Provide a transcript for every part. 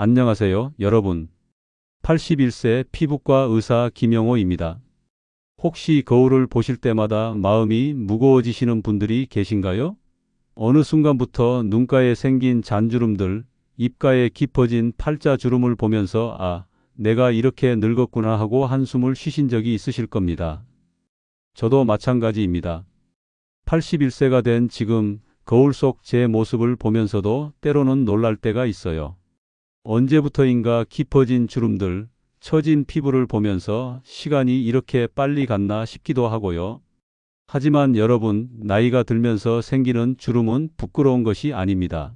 안녕하세요, 여러분. 81세 피부과 의사 김영호입니다. 혹시 거울을 보실 때마다 마음이 무거워지시는 분들이 계신가요? 어느 순간부터 눈가에 생긴 잔주름들, 입가에 깊어진 팔자 주름을 보면서 아, 내가 이렇게 늙었구나 하고 한숨을 쉬신 적이 있으실 겁니다. 저도 마찬가지입니다. 81세가 된 지금 거울 속 제 모습을 보면서도 때로는 놀랄 때가 있어요. 언제부터인가 깊어진 주름들, 처진 피부를 보면서 시간이 이렇게 빨리 갔나 싶기도 하고요. 하지만 여러분, 나이가 들면서 생기는 주름은 부끄러운 것이 아닙니다.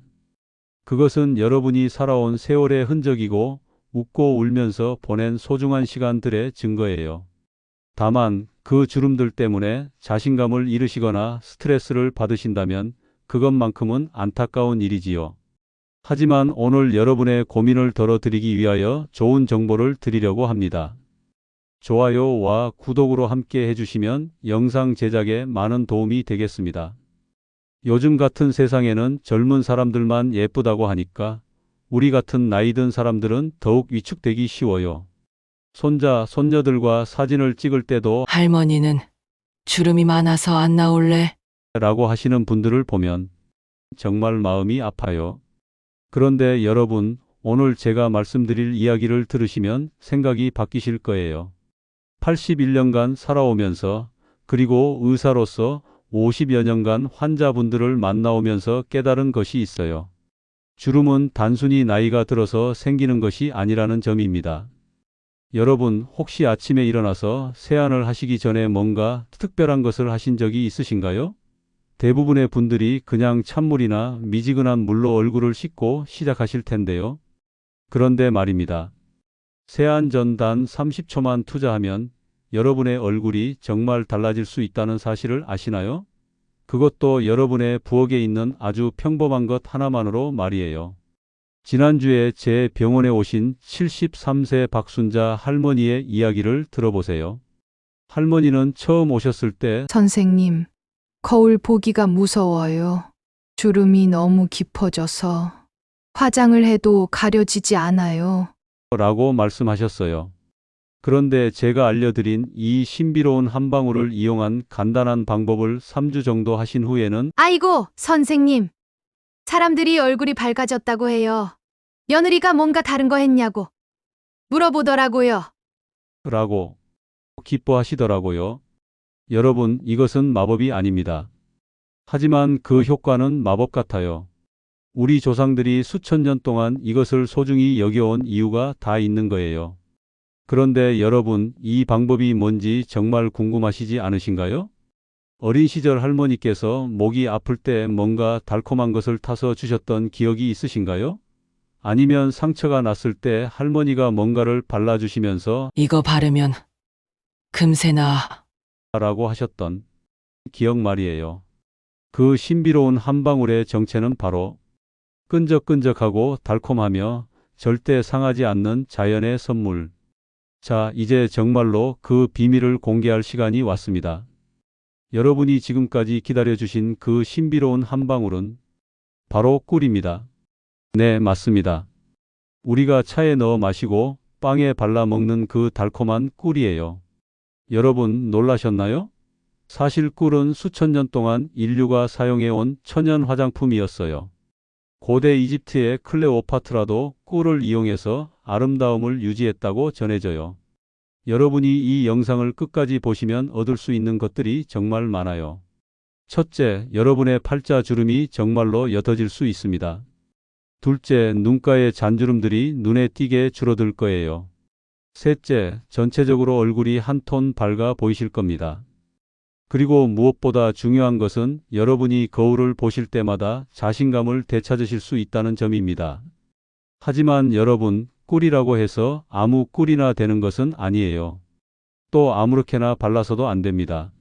그것은 여러분이 살아온 세월의 흔적이고 웃고 울면서 보낸 소중한 시간들의 증거예요. 다만 그 주름들 때문에 자신감을 잃으시거나 스트레스를 받으신다면 그것만큼은 안타까운 일이지요. 하지만 오늘 여러분의 고민을 덜어드리기 위하여 좋은 정보를 드리려고 합니다. 좋아요와 구독으로 함께 해주시면 영상 제작에 많은 도움이 되겠습니다. 요즘 같은 세상에는 젊은 사람들만 예쁘다고 하니까 우리 같은 나이 든 사람들은 더욱 위축되기 쉬워요. 손자, 손녀들과 사진을 찍을 때도 할머니는 주름이 많아서 안 나올래? 라고 하시는 분들을 보면 정말 마음이 아파요. 그런데 여러분, 오늘 제가 말씀드릴 이야기를 들으시면 생각이 바뀌실 거예요. 81년간 살아오면서 그리고 의사로서 50여 년간 환자분들을 만나오면서 깨달은 것이 있어요. 주름은 단순히 나이가 들어서 생기는 것이 아니라는 점입니다. 여러분, 혹시 아침에 일어나서 세안을 하시기 전에 뭔가 특별한 것을 하신 적이 있으신가요? 대부분의 분들이 그냥 찬물이나 미지근한 물로 얼굴을 씻고 시작하실 텐데요. 그런데 말입니다. 세안 전 단 30초만 투자하면 여러분의 얼굴이 정말 달라질 수 있다는 사실을 아시나요? 그것도 여러분의 부엌에 있는 아주 평범한 것 하나만으로 말이에요. 지난주에 제 병원에 오신 73세 박순자 할머니의 이야기를 들어보세요. 할머니는 처음 오셨을 때 선생님, 거울 보기가 무서워요. 주름이 너무 깊어져서 화장을 해도 가려지지 않아요. 라고 말씀하셨어요. 그런데 제가 알려드린 이 신비로운 한 방울을 이용한 간단한 방법을 3주 정도 하신 후에는 아이고, 선생님. 사람들이 얼굴이 밝아졌다고 해요. 며느리가 뭔가 다른 거 했냐고 물어보더라고요. 라고 기뻐하시더라고요. 여러분, 이것은 마법이 아닙니다. 하지만 그 효과는 마법 같아요. 우리 조상들이 수천 년 동안 이것을 소중히 여겨온 이유가 다 있는 거예요. 그런데 여러분, 이 방법이 뭔지 정말 궁금하시지 않으신가요? 어린 시절 할머니께서 목이 아플 때 뭔가 달콤한 것을 타서 주셨던 기억이 있으신가요? 아니면 상처가 났을 때 할머니가 뭔가를 발라주시면서 이거 바르면 금세 나아. 라고 하셨던 기억 말이에요. 그 신비로운 한 방울의 정체는 바로 끈적끈적하고 달콤하며 절대 상하지 않는 자연의 선물. 자, 이제 정말로 그 비밀을 공개할 시간이 왔습니다. 여러분이 지금까지 기다려주신 그 신비로운 한 방울은 바로 꿀입니다. 네, 맞습니다. 우리가 차에 넣어 마시고 빵에 발라 먹는 그 달콤한 꿀이에요. 여러분 놀라셨나요? 사실 꿀은 수천 년 동안 인류가 사용해온 천연 화장품이었어요. 고대 이집트의 클레오파트라도 꿀을 이용해서 아름다움을 유지했다고 전해져요. 여러분이 이 영상을 끝까지 보시면 얻을 수 있는 것들이 정말 많아요. 첫째, 여러분의 팔자 주름이 정말로 옅어질 수 있습니다. 둘째, 눈가의 잔주름들이 눈에 띄게 줄어들 거예요. 셋째, 전체적으로 얼굴이 한 톤 밝아 보이실 겁니다. 그리고 무엇보다 중요한 것은 여러분이 거울을 보실 때마다 자신감을 되찾으실 수 있다는 점입니다. 하지만 여러분, 꿀이라고 해서 아무 꿀이나 되는 것은 아니에요. 또 아무렇게나 발라서도 안 됩니다.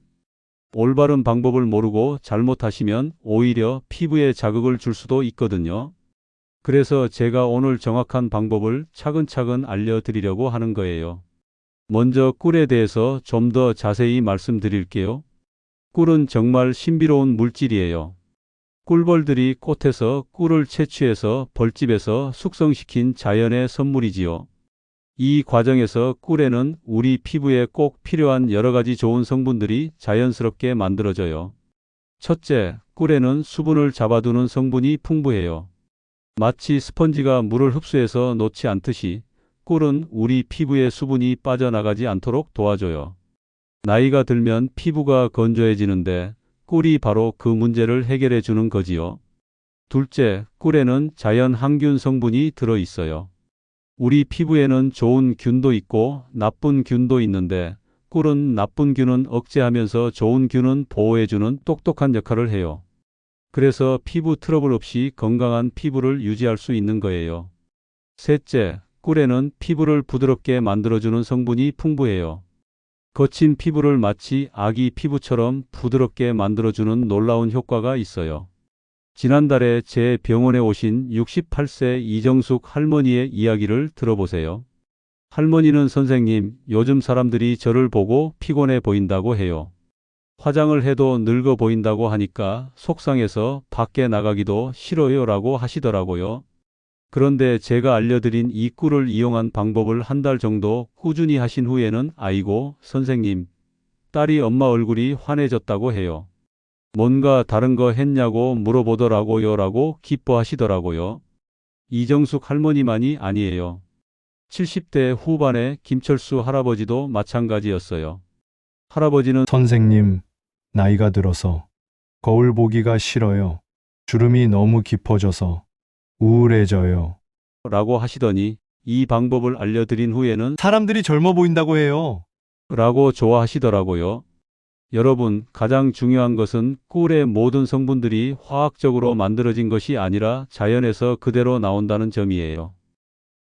올바른 방법을 모르고 잘못하시면 오히려 피부에 자극을 줄 수도 있거든요. 그래서 제가 오늘 정확한 방법을 차근차근 알려드리려고 하는 거예요. 먼저 꿀에 대해서 좀 더 자세히 말씀드릴게요. 꿀은 정말 신비로운 물질이에요. 꿀벌들이 꽃에서 꿀을 채취해서 벌집에서 숙성시킨 자연의 선물이지요. 이 과정에서 꿀에는 우리 피부에 꼭 필요한 여러 가지 좋은 성분들이 자연스럽게 만들어져요. 첫째, 꿀에는 수분을 잡아두는 성분이 풍부해요. 마치 스펀지가 물을 흡수해서 놓지 않듯이 꿀은 우리 피부에 수분이 빠져나가지 않도록 도와줘요. 나이가 들면 피부가 건조해지는데 꿀이 바로 그 문제를 해결해 주는 거지요. 둘째, 꿀에는 자연 항균 성분이 들어 있어요. 우리 피부에는 좋은 균도 있고 나쁜 균도 있는데 꿀은 나쁜 균은 억제하면서 좋은 균은 보호해주는 똑똑한 역할을 해요. 그래서 피부 트러블 없이 건강한 피부를 유지할 수 있는 거예요. 셋째, 꿀에는 피부를 부드럽게 만들어주는 성분이 풍부해요. 거친 피부를 마치 아기 피부처럼 부드럽게 만들어주는 놀라운 효과가 있어요. 지난달에 제 병원에 오신 68세 이정숙 할머니의 이야기를 들어보세요. 할머니는 선생님, 요즘 사람들이 저를 보고 피곤해 보인다고 해요. 화장을 해도 늙어 보인다고 하니까 속상해서 밖에 나가기도 싫어요 라고 하시더라고요. 그런데 제가 알려드린 이 꿀을 이용한 방법을 한 달 정도 꾸준히 하신 후에는 아이고, 선생님, 딸이 엄마 얼굴이 환해졌다고 해요. 뭔가 다른 거 했냐고 물어보더라고요 라고 기뻐하시더라고요. 이정숙 할머니만이 아니에요. 70대 후반의 김철수 할아버지도 마찬가지였어요. 할아버지는 선생님, 나이가 들어서 거울 보기가 싫어요. 주름이 너무 깊어져서 우울해져요. 라고 하시더니 이 방법을 알려드린 후에는 사람들이 젊어 보인다고 해요. 라고 좋아하시더라고요. 여러분, 가장 중요한 것은 꿀의 모든 성분들이 화학적으로 만들어진 것이 아니라 자연에서 그대로 나온다는 점이에요.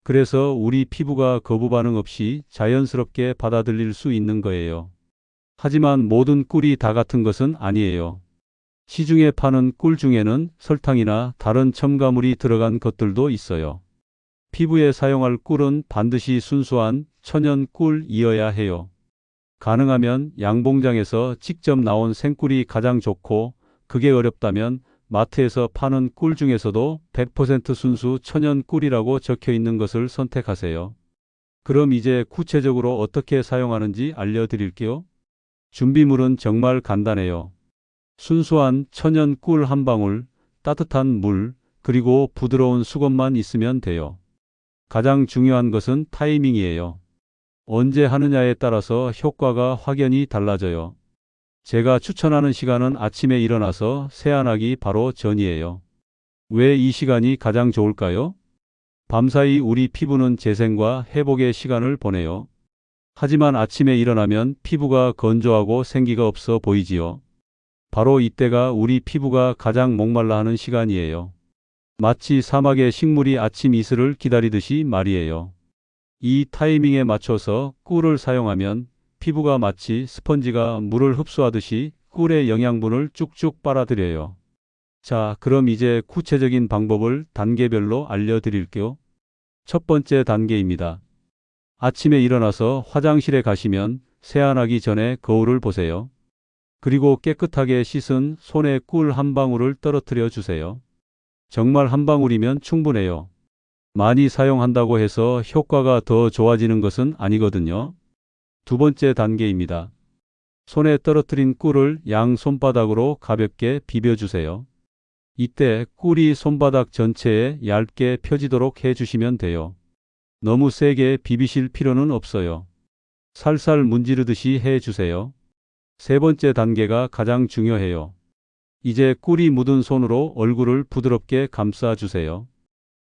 그래서 우리 피부가 거부 반응 없이 자연스럽게 받아들일 수 있는 거예요. 하지만 모든 꿀이 다 같은 것은 아니에요. 시중에 파는 꿀 중에는 설탕이나 다른 첨가물이 들어간 것들도 있어요. 피부에 사용할 꿀은 반드시 순수한 천연 꿀이어야 해요. 가능하면 양봉장에서 직접 나온 생꿀이 가장 좋고 그게 어렵다면 마트에서 파는 꿀 중에서도 100% 순수 천연 꿀이라고 적혀 있는 것을 선택하세요. 그럼 이제 구체적으로 어떻게 사용하는지 알려드릴게요. 준비물은 정말 간단해요. 순수한 천연 꿀 한 방울, 따뜻한 물, 그리고 부드러운 수건만 있으면 돼요. 가장 중요한 것은 타이밍이에요. 언제 하느냐에 따라서 효과가 확연히 달라져요. 제가 추천하는 시간은 아침에 일어나서 세안하기 바로 전이에요. 왜 이 시간이 가장 좋을까요? 밤사이 우리 피부는 재생과 회복의 시간을 보내요. 하지만 아침에 일어나면 피부가 건조하고 생기가 없어 보이지요. 바로 이때가 우리 피부가 가장 목말라 하는 시간이에요. 마치 사막의 식물이 아침 이슬을 기다리듯이 말이에요. 이 타이밍에 맞춰서 꿀을 사용하면 피부가 마치 스펀지가 물을 흡수하듯이 꿀의 영양분을 쭉쭉 빨아들여요. 자, 그럼 이제 구체적인 방법을 단계별로 알려드릴게요. 첫 번째 단계입니다. 아침에 일어나서 화장실에 가시면 세안하기 전에 거울을 보세요. 그리고 깨끗하게 씻은 손에 꿀 한 방울을 떨어뜨려 주세요. 정말 한 방울이면 충분해요. 많이 사용한다고 해서 효과가 더 좋아지는 것은 아니거든요. 두 번째 단계입니다. 손에 떨어뜨린 꿀을 양 손바닥으로 가볍게 비벼주세요. 이때 꿀이 손바닥 전체에 얇게 펴지도록 해주시면 돼요. 너무 세게 비비실 필요는 없어요. 살살 문지르듯이 해주세요. 세 번째 단계가 가장 중요해요. 이제 꿀이 묻은 손으로 얼굴을 부드럽게 감싸주세요.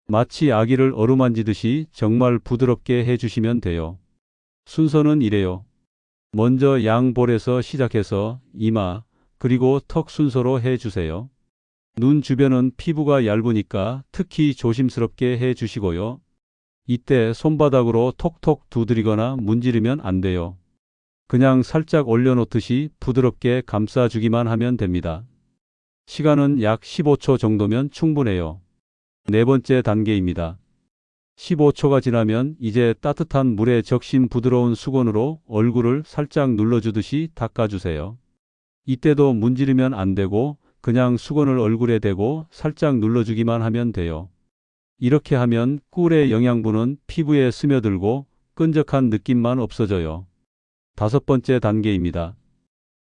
마치 아기를 어루만지듯이 정말 부드럽게 해주시면 돼요. 순서는 이래요. 먼저 양 볼에서 시작해서 이마, 그리고 턱 순서로 해주세요. 눈 주변은 피부가 얇으니까 특히 조심스럽게 해주시고요. 이때 손바닥으로 톡톡 두드리거나 문지르면 안 돼요. 그냥 살짝 올려놓듯이 부드럽게 감싸주기만 하면 됩니다. 시간은 약 15초 정도면 충분해요. 네 번째 단계입니다. 15초가 지나면 이제 따뜻한 물에 적신 부드러운 수건으로 얼굴을 살짝 눌러주듯이 닦아주세요. 이때도 문지르면 안 되고 그냥 수건을 얼굴에 대고 살짝 눌러주기만 하면 돼요. 이렇게 하면 꿀의 영양분은 피부에 스며들고 끈적한 느낌만 없어져요. 다섯 번째 단계입니다.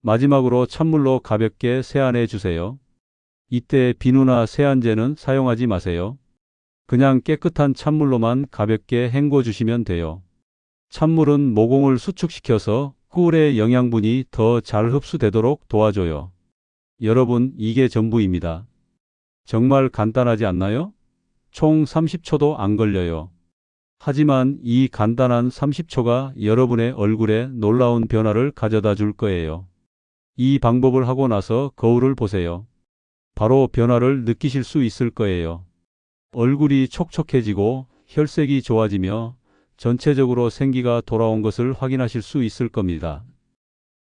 마지막으로 찬물로 가볍게 세안해 주세요. 이때 비누나 세안제는 사용하지 마세요. 그냥 깨끗한 찬물로만 가볍게 헹궈 주시면 돼요. 찬물은 모공을 수축시켜서 꿀의 영양분이 더 잘 흡수되도록 도와줘요. 여러분, 이게 전부입니다. 정말 간단하지 않나요? 총 30초도 안 걸려요. 하지만 이 간단한 30초가 여러분의 얼굴에 놀라운 변화를 가져다 줄 거예요. 이 방법을 하고 나서 거울을 보세요. 바로 변화를 느끼실 수 있을 거예요. 얼굴이 촉촉해지고 혈색이 좋아지며 전체적으로 생기가 돌아온 것을 확인하실 수 있을 겁니다.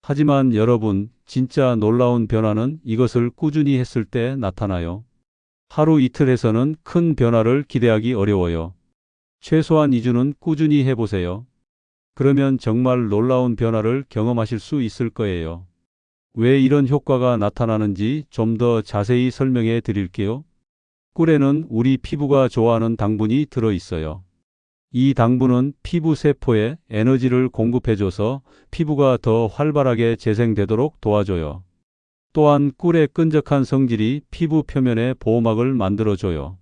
하지만 여러분, 진짜 놀라운 변화는 이것을 꾸준히 했을 때 나타나요. 하루 이틀 해서는 큰 변화를 기대하기 어려워요. 최소한 2주는 꾸준히 해보세요. 그러면 정말 놀라운 변화를 경험하실 수 있을 거예요. 왜 이런 효과가 나타나는지 좀 더 자세히 설명해 드릴게요. 꿀에는 우리 피부가 좋아하는 당분이 들어 있어요. 이 당분은 피부 세포에 에너지를 공급해줘서 피부가 더 활발하게 재생되도록 도와줘요. 또한 꿀의 끈적한 성질이 피부 표면에 보호막을 만들어줘요.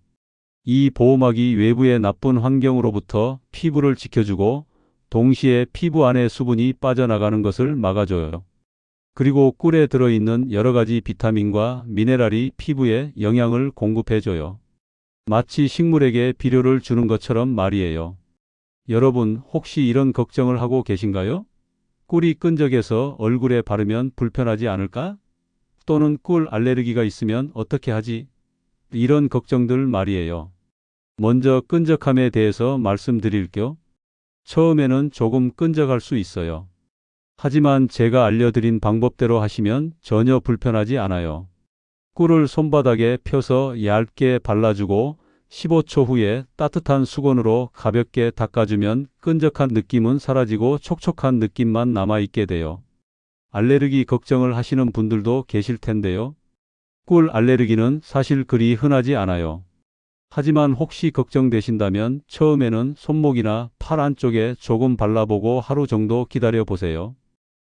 이 보호막이 외부의 나쁜 환경으로부터 피부를 지켜주고 동시에 피부 안에 수분이 빠져나가는 것을 막아줘요. 그리고 꿀에 들어있는 여러 가지 비타민과 미네랄이 피부에 영양을 공급해줘요. 마치 식물에게 비료를 주는 것처럼 말이에요. 여러분, 혹시 이런 걱정을 하고 계신가요? 꿀이 끈적해서 얼굴에 바르면 불편하지 않을까? 또는 꿀 알레르기가 있으면 어떻게 하지? 이런 걱정들 말이에요. 먼저 끈적함에 대해서 말씀드릴게요. 처음에는 조금 끈적할 수 있어요. 하지만 제가 알려드린 방법대로 하시면 전혀 불편하지 않아요. 꿀을 손바닥에 펴서 얇게 발라주고 15초 후에 따뜻한 수건으로 가볍게 닦아주면 끈적한 느낌은 사라지고 촉촉한 느낌만 남아있게 돼요. 알레르기 걱정을 하시는 분들도 계실 텐데요. 꿀 알레르기는 사실 그리 흔하지 않아요. 하지만 혹시 걱정되신다면 처음에는 손목이나 팔 안쪽에 조금 발라보고 하루 정도 기다려 보세요.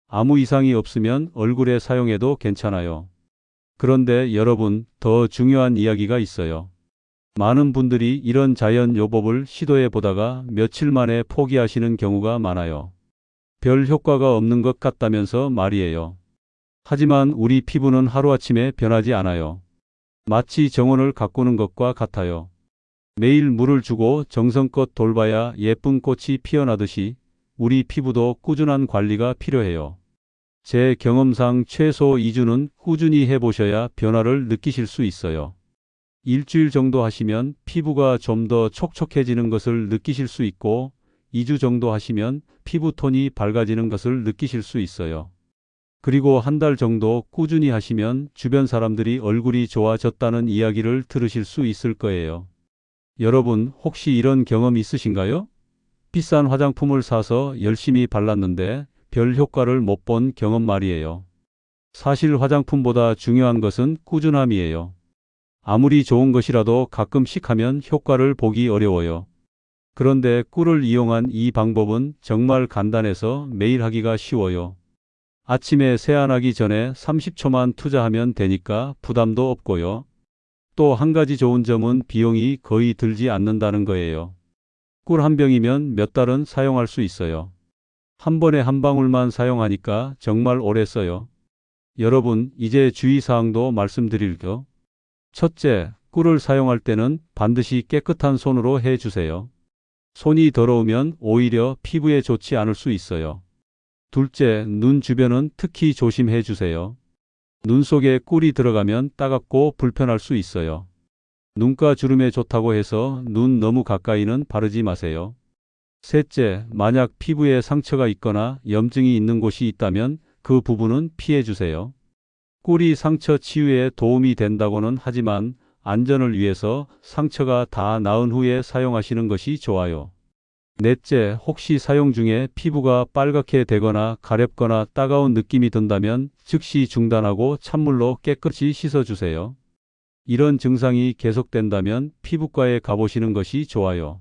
아무 이상이 없으면 얼굴에 사용해도 괜찮아요. 그런데 여러분, 더 중요한 이야기가 있어요. 많은 분들이 이런 자연 요법을 시도해 보다가 며칠 만에 포기하시는 경우가 많아요. 별 효과가 없는 것 같다면서 말이에요. 하지만 우리 피부는 하루아침에 변하지 않아요. 마치 정원을 가꾸는 것과 같아요. 매일 물을 주고 정성껏 돌봐야 예쁜 꽃이 피어나듯이 우리 피부도 꾸준한 관리가 필요해요. 제 경험상 최소 2주는 꾸준히 해보셔야 변화를 느끼실 수 있어요. 일주일 정도 하시면 피부가 좀 더 촉촉해지는 것을 느끼실 수 있고 2주 정도 하시면 피부 톤이 밝아지는 것을 느끼실 수 있어요. 그리고 한 달 정도 꾸준히 하시면 주변 사람들이 얼굴이 좋아졌다는 이야기를 들으실 수 있을 거예요. 여러분, 혹시 이런 경험 있으신가요? 비싼 화장품을 사서 열심히 발랐는데 별 효과를 못 본 경험 말이에요. 사실 화장품보다 중요한 것은 꾸준함이에요. 아무리 좋은 것이라도 가끔씩 하면 효과를 보기 어려워요. 그런데 꿀을 이용한 이 방법은 정말 간단해서 매일 하기가 쉬워요. 아침에 세안하기 전에 30초만 투자하면 되니까 부담도 없고요. 또 한 가지 좋은 점은 비용이 거의 들지 않는다는 거예요. 꿀 한 병이면 몇 달은 사용할 수 있어요. 한 번에 한 방울만 사용하니까 정말 오래 써요. 여러분, 이제 주의사항도 말씀드릴게요. 첫째, 꿀을 사용할 때는 반드시 깨끗한 손으로 해 주세요. 손이 더러우면 오히려 피부에 좋지 않을 수 있어요. 둘째, 눈 주변은 특히 조심해 주세요. 눈 속에 꿀이 들어가면 따갑고 불편할 수 있어요. 눈가 주름에 좋다고 해서 눈 너무 가까이는 바르지 마세요. 셋째, 만약 피부에 상처가 있거나 염증이 있는 곳이 있다면 그 부분은 피해 주세요. 꿀이 상처 치유에 도움이 된다고는 하지만 안전을 위해서 상처가 다 나은 후에 사용하시는 것이 좋아요. 넷째, 혹시 사용 중에 피부가 빨갛게 되거나 가렵거나 따가운 느낌이 든다면 즉시 중단하고 찬물로 깨끗이 씻어주세요. 이런 증상이 계속된다면 피부과에 가보시는 것이 좋아요.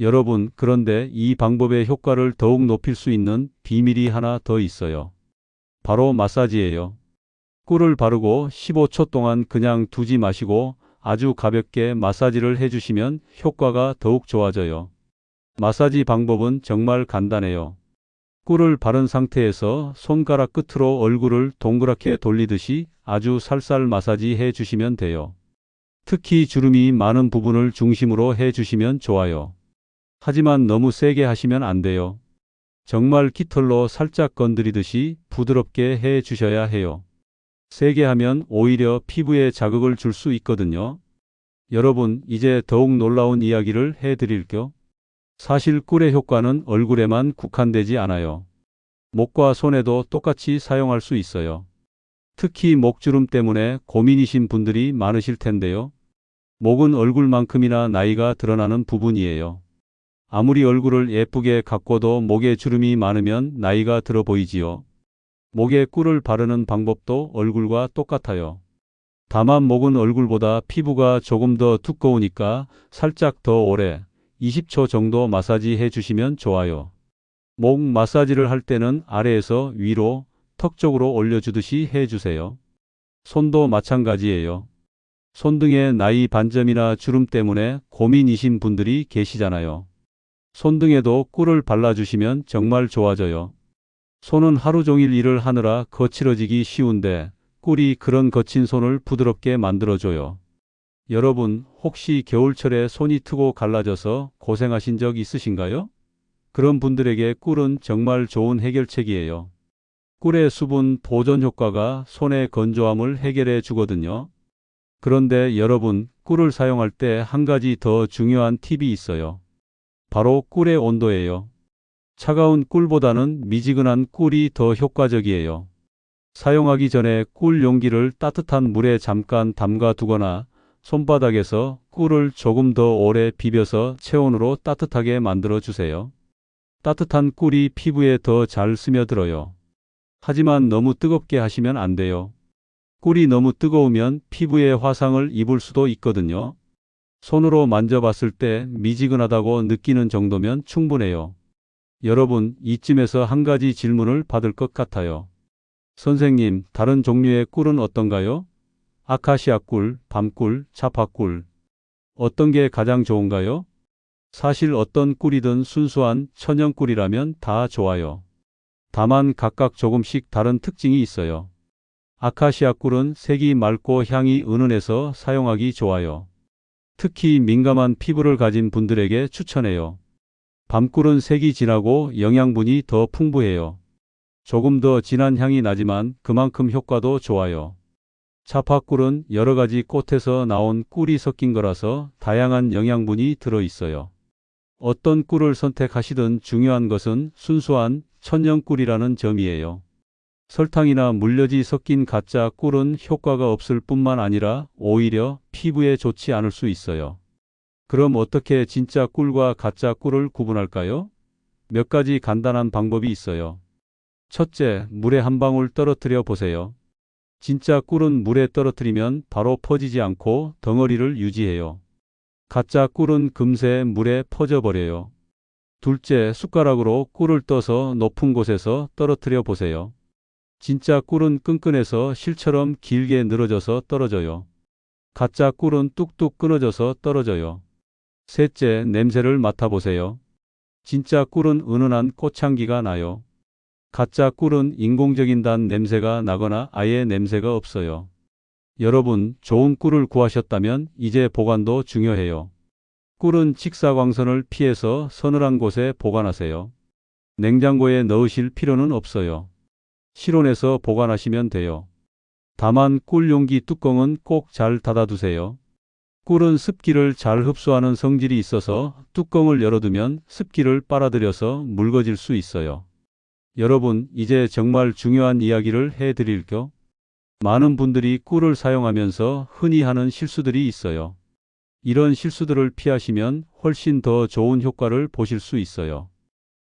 여러분, 그런데 이 방법의 효과를 더욱 높일 수 있는 비밀이 하나 더 있어요. 바로 마사지예요. 꿀을 바르고 15초 동안 그냥 두지 마시고 아주 가볍게 마사지를 해주시면 효과가 더욱 좋아져요. 마사지 방법은 정말 간단해요. 꿀을 바른 상태에서 손가락 끝으로 얼굴을 동그랗게 돌리듯이 아주 살살 마사지 해 주시면 돼요. 특히 주름이 많은 부분을 중심으로 해 주시면 좋아요. 하지만 너무 세게 하시면 안 돼요. 정말 깃털로 살짝 건드리듯이 부드럽게 해 주셔야 해요. 세게 하면 오히려 피부에 자극을 줄 수 있거든요. 여러분, 이제 더욱 놀라운 이야기를 해 드릴게요. 사실 꿀의 효과는 얼굴에만 국한되지 않아요. 목과 손에도 똑같이 사용할 수 있어요. 특히 목주름 때문에 고민이신 분들이 많으실 텐데요. 목은 얼굴만큼이나 나이가 드러나는 부분이에요. 아무리 얼굴을 예쁘게 가꿔도 목에 주름이 많으면 나이가 들어 보이지요. 목에 꿀을 바르는 방법도 얼굴과 똑같아요. 다만 목은 얼굴보다 피부가 조금 더 두꺼우니까 살짝 더 오래 20초 정도 마사지 해 주시면 좋아요. 목 마사지를 할 때는 아래에서 위로 턱 쪽으로 올려주듯이 해 주세요. 손도 마찬가지예요. 손등에 나이 반점이나 주름 때문에 고민이신 분들이 계시잖아요. 손등에도 꿀을 발라주시면 정말 좋아져요. 손은 하루 종일 일을 하느라 거칠어지기 쉬운데 꿀이 그런 거친 손을 부드럽게 만들어줘요. 여러분, 혹시 겨울철에 손이 트고 갈라져서 고생하신 적 있으신가요? 그런 분들에게 꿀은 정말 좋은 해결책이에요. 꿀의 수분 보존 효과가 손의 건조함을 해결해 주거든요. 그런데 여러분, 꿀을 사용할 때 한 가지 더 중요한 팁이 있어요. 바로 꿀의 온도예요. 차가운 꿀보다는 미지근한 꿀이 더 효과적이에요. 사용하기 전에 꿀 용기를 따뜻한 물에 잠깐 담가 두거나 손바닥에서 꿀을 조금 더 오래 비벼서 체온으로 따뜻하게 만들어 주세요. 따뜻한 꿀이 피부에 더 잘 스며들어요. 하지만 너무 뜨겁게 하시면 안 돼요. 꿀이 너무 뜨거우면 피부에 화상을 입을 수도 있거든요. 손으로 만져봤을 때 미지근하다고 느끼는 정도면 충분해요. 여러분, 이쯤에서 한 가지 질문을 받을 것 같아요. 선생님, 다른 종류의 꿀은 어떤가요? 아카시아 꿀, 밤꿀, 차파꿀. 어떤 게 가장 좋은가요? 사실 어떤 꿀이든 순수한 천연 꿀이라면 다 좋아요. 다만 각각 조금씩 다른 특징이 있어요. 아카시아 꿀은 색이 맑고 향이 은은해서 사용하기 좋아요. 특히 민감한 피부를 가진 분들에게 추천해요. 밤꿀은 색이 진하고 영양분이 더 풍부해요. 조금 더 진한 향이 나지만 그만큼 효과도 좋아요. 차파꿀은 여러 가지 꽃에서 나온 꿀이 섞인 거라서 다양한 영양분이 들어 있어요. 어떤 꿀을 선택하시든 중요한 것은 순수한 천연 꿀이라는 점이에요. 설탕이나 물엿이 섞인 가짜 꿀은 효과가 없을 뿐만 아니라 오히려 피부에 좋지 않을 수 있어요. 그럼 어떻게 진짜 꿀과 가짜 꿀을 구분할까요? 몇 가지 간단한 방법이 있어요. 첫째, 물에 한 방울 떨어뜨려 보세요. 진짜 꿀은 물에 떨어뜨리면 바로 퍼지지 않고 덩어리를 유지해요. 가짜 꿀은 금세 물에 퍼져버려요. 둘째, 숟가락으로 꿀을 떠서 높은 곳에서 떨어뜨려 보세요. 진짜 꿀은 끈끈해서 실처럼 길게 늘어져서 떨어져요. 가짜 꿀은 뚝뚝 끊어져서 떨어져요. 셋째, 냄새를 맡아보세요. 진짜 꿀은 은은한 꽃향기가 나요. 가짜 꿀은 인공적인 단 냄새가 나거나 아예 냄새가 없어요. 여러분, 좋은 꿀을 구하셨다면 이제 보관도 중요해요. 꿀은 직사광선을 피해서 서늘한 곳에 보관하세요. 냉장고에 넣으실 필요는 없어요. 실온에서 보관하시면 돼요. 다만 꿀 용기 뚜껑은 꼭 잘 닫아두세요. 꿀은 습기를 잘 흡수하는 성질이 있어서 뚜껑을 열어두면 습기를 빨아들여서 묽어질 수 있어요. 여러분, 이제 정말 중요한 이야기를 해드릴게요. 많은 분들이 꿀을 사용하면서 흔히 하는 실수들이 있어요. 이런 실수들을 피하시면 훨씬 더 좋은 효과를 보실 수 있어요.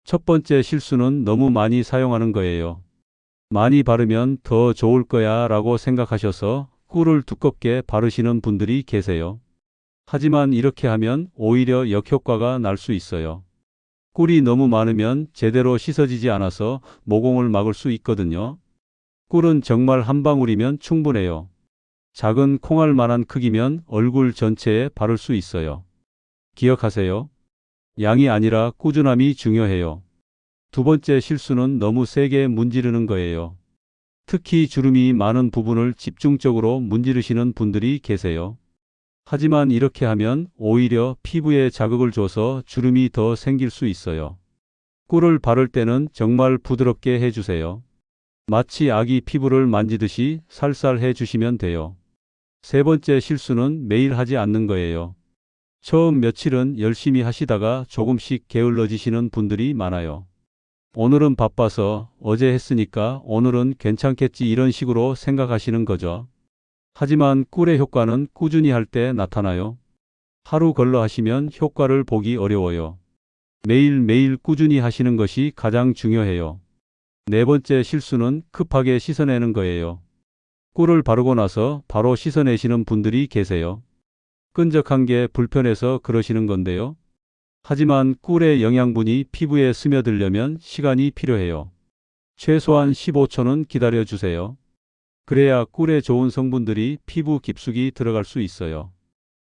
첫 번째 실수는 너무 많이 사용하는 거예요. 많이 바르면 더 좋을 거야 라고 생각하셔서 꿀을 두껍게 바르시는 분들이 계세요. 하지만 이렇게 하면 오히려 역효과가 날 수 있어요. 꿀이 너무 많으면 제대로 씻어지지 않아서 모공을 막을 수 있거든요. 꿀은 정말 한 방울이면 충분해요. 작은 콩알 만한 크기면 얼굴 전체에 바를 수 있어요. 기억하세요. 양이 아니라 꾸준함이 중요해요. 두 번째 실수는 너무 세게 문지르는 거예요. 특히 주름이 많은 부분을 집중적으로 문지르시는 분들이 계세요. 하지만 이렇게 하면 오히려 피부에 자극을 줘서 주름이 더 생길 수 있어요. 꿀을 바를 때는 정말 부드럽게 해주세요. 마치 아기 피부를 만지듯이 살살 해주시면 돼요. 세 번째 실수는 매일 하지 않는 거예요. 처음 며칠은 열심히 하시다가 조금씩 게을러지시는 분들이 많아요. 오늘은 바빠서 어제 했으니까 오늘은 괜찮겠지 이런 식으로 생각하시는 거죠. 하지만 꿀의 효과는 꾸준히 할 때 나타나요. 하루 걸러 하시면 효과를 보기 어려워요. 매일매일 꾸준히 하시는 것이 가장 중요해요. 네 번째 실수는 급하게 씻어내는 거예요. 꿀을 바르고 나서 바로 씻어내시는 분들이 계세요. 끈적한 게 불편해서 그러시는 건데요. 하지만 꿀의 영양분이 피부에 스며들려면 시간이 필요해요. 최소한 15초는 기다려 주세요. 그래야 꿀에 좋은 성분들이 피부 깊숙이 들어갈 수 있어요.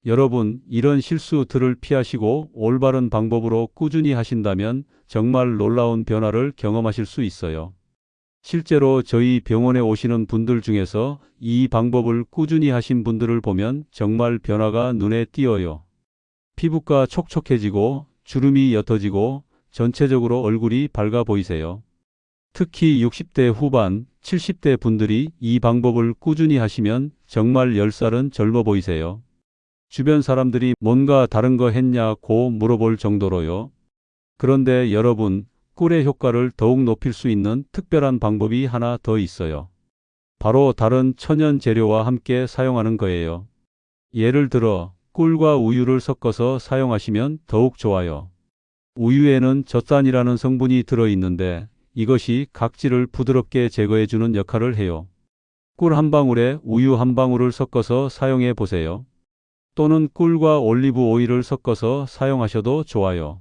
여러분, 이런 실수들을 피하시고 올바른 방법으로 꾸준히 하신다면 정말 놀라운 변화를 경험하실 수 있어요. 실제로 저희 병원에 오시는 분들 중에서 이 방법을 꾸준히 하신 분들을 보면 정말 변화가 눈에 띄어요. 피부가 촉촉해지고 주름이 옅어지고 전체적으로 얼굴이 밝아 보이세요. 특히 60대 후반, 70대 분들이 이 방법을 꾸준히 하시면 정말 10살은 젊어 보이세요. 주변 사람들이 뭔가 다른 거 했냐고 물어볼 정도로요. 그런데 여러분, 꿀의 효과를 더욱 높일 수 있는 특별한 방법이 하나 더 있어요. 바로 다른 천연 재료와 함께 사용하는 거예요. 예를 들어 꿀과 우유를 섞어서 사용하시면 더욱 좋아요. 우유에는 젖산이라는 성분이 들어있는데 이것이 각질을 부드럽게 제거해주는 역할을 해요. 꿀 한 방울에 우유 한 방울을 섞어서 사용해 보세요. 또는 꿀과 올리브 오일을 섞어서 사용하셔도 좋아요.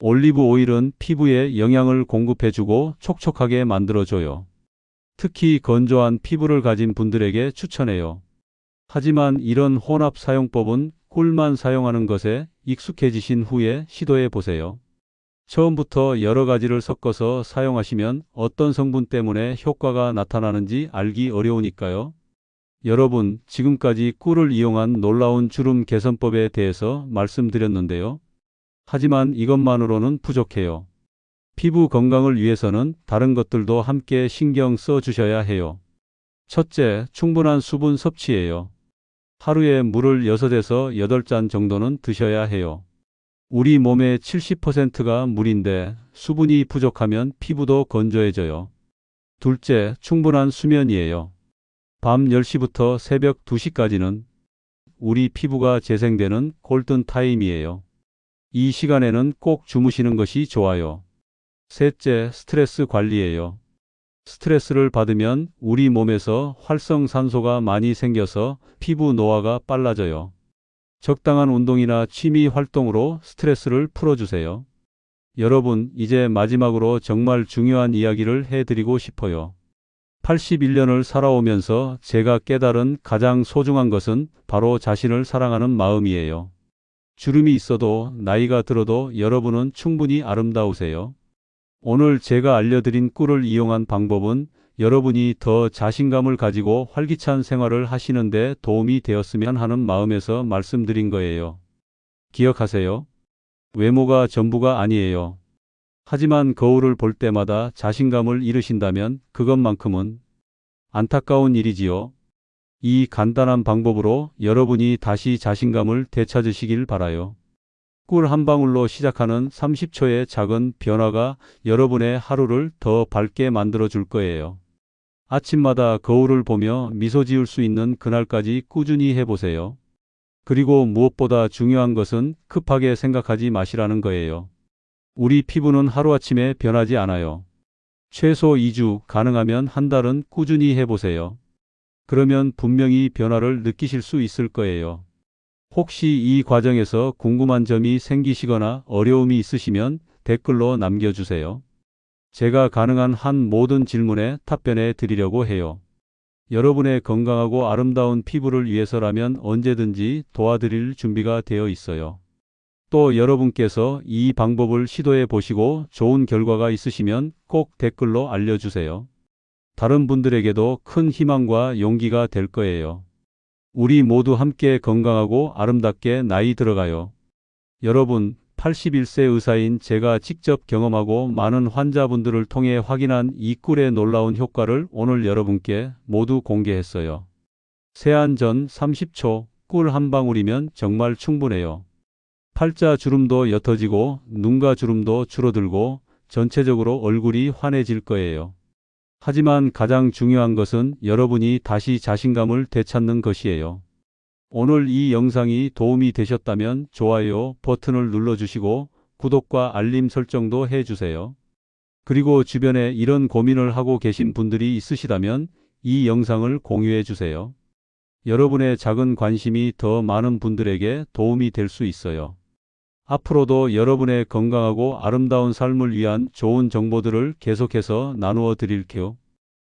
올리브 오일은 피부에 영양을 공급해주고 촉촉하게 만들어줘요. 특히 건조한 피부를 가진 분들에게 추천해요. 하지만 이런 혼합 사용법은 꿀만 사용하는 것에 익숙해지신 후에 시도해 보세요. 처음부터 여러 가지를 섞어서 사용하시면 어떤 성분 때문에 효과가 나타나는지 알기 어려우니까요. 여러분, 지금까지 꿀을 이용한 놀라운 주름 개선법에 대해서 말씀드렸는데요. 하지만 이것만으로는 부족해요. 피부 건강을 위해서는 다른 것들도 함께 신경 써 주셔야 해요. 첫째, 충분한 수분 섭취예요. 하루에 물을 6에서 8잔 정도는 드셔야 해요. 우리 몸의 70%가 물인데 수분이 부족하면 피부도 건조해져요. 둘째, 충분한 수면이에요. 밤 10시부터 새벽 2시까지는 우리 피부가 재생되는 골든 타임이에요. 이 시간에는 꼭 주무시는 것이 좋아요. 셋째, 스트레스 관리예요. 스트레스를 받으면 우리 몸에서 활성산소가 많이 생겨서 피부 노화가 빨라져요. 적당한 운동이나 취미 활동으로 스트레스를 풀어주세요. 여러분, 이제 마지막으로 정말 중요한 이야기를 해드리고 싶어요. 81년을 살아오면서 제가 깨달은 가장 소중한 것은 바로 자신을 사랑하는 마음이에요. 주름이 있어도 나이가 들어도 여러분은 충분히 아름다우세요. 오늘 제가 알려드린 꿀을 이용한 방법은 여러분이 더 자신감을 가지고 활기찬 생활을 하시는데 도움이 되었으면 하는 마음에서 말씀드린 거예요. 기억하세요. 외모가 전부가 아니에요. 하지만 거울을 볼 때마다 자신감을 잃으신다면 그것만큼은 안타까운 일이지요. 이 간단한 방법으로 여러분이 다시 자신감을 되찾으시길 바라요. 꿀 한 방울로 시작하는 30초의 작은 변화가 여러분의 하루를 더 밝게 만들어 줄 거예요. 아침마다 거울을 보며 미소 지을 수 있는 그날까지 꾸준히 해보세요. 그리고 무엇보다 중요한 것은 급하게 생각하지 마시라는 거예요. 우리 피부는 하루아침에 변하지 않아요. 최소 2주, 가능하면 한 달은 꾸준히 해보세요. 그러면 분명히 변화를 느끼실 수 있을 거예요. 혹시 이 과정에서 궁금한 점이 생기시거나 어려움이 있으시면 댓글로 남겨주세요. 제가 가능한 한 모든 질문에 답변해 드리려고 해요. 여러분의 건강하고 아름다운 피부를 위해서라면 언제든지 도와드릴 준비가 되어 있어요. 또 여러분께서 이 방법을 시도해 보시고 좋은 결과가 있으시면 꼭 댓글로 알려주세요. 다른 분들에게도 큰 희망과 용기가 될 거예요. 우리 모두 함께 건강하고 아름답게 나이 들어가요. 여러분, 81세 의사인 제가 직접 경험하고 많은 환자분들을 통해 확인한 이 꿀의 놀라운 효과를 오늘 여러분께 모두 공개했어요. 세안 전 30초 꿀 한 방울이면 정말 충분해요. 팔자 주름도 옅어지고 눈가 주름도 줄어들고 전체적으로 얼굴이 환해질 거예요. 하지만 가장 중요한 것은 여러분이 다시 자신감을 되찾는 것이에요. 오늘 이 영상이 도움이 되셨다면 좋아요 버튼을 눌러주시고 구독과 알림 설정도 해주세요. 그리고 주변에 이런 고민을 하고 계신 분들이 있으시다면 이 영상을 공유해 주세요. 여러분의 작은 관심이 더 많은 분들에게 도움이 될 수 있어요. 앞으로도 여러분의 건강하고 아름다운 삶을 위한 좋은 정보들을 계속해서 나누어 드릴게요.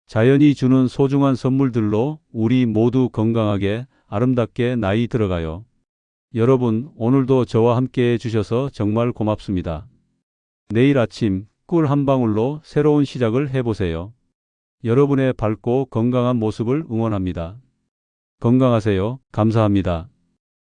자연이 주는 소중한 선물들로 우리 모두 건강하게 아름답게 나이 들어가요. 여러분, 오늘도 저와 함께 해주셔서 정말 고맙습니다. 내일 아침 꿀 한 방울로 새로운 시작을 해보세요. 여러분의 밝고 건강한 모습을 응원합니다. 건강하세요. 감사합니다.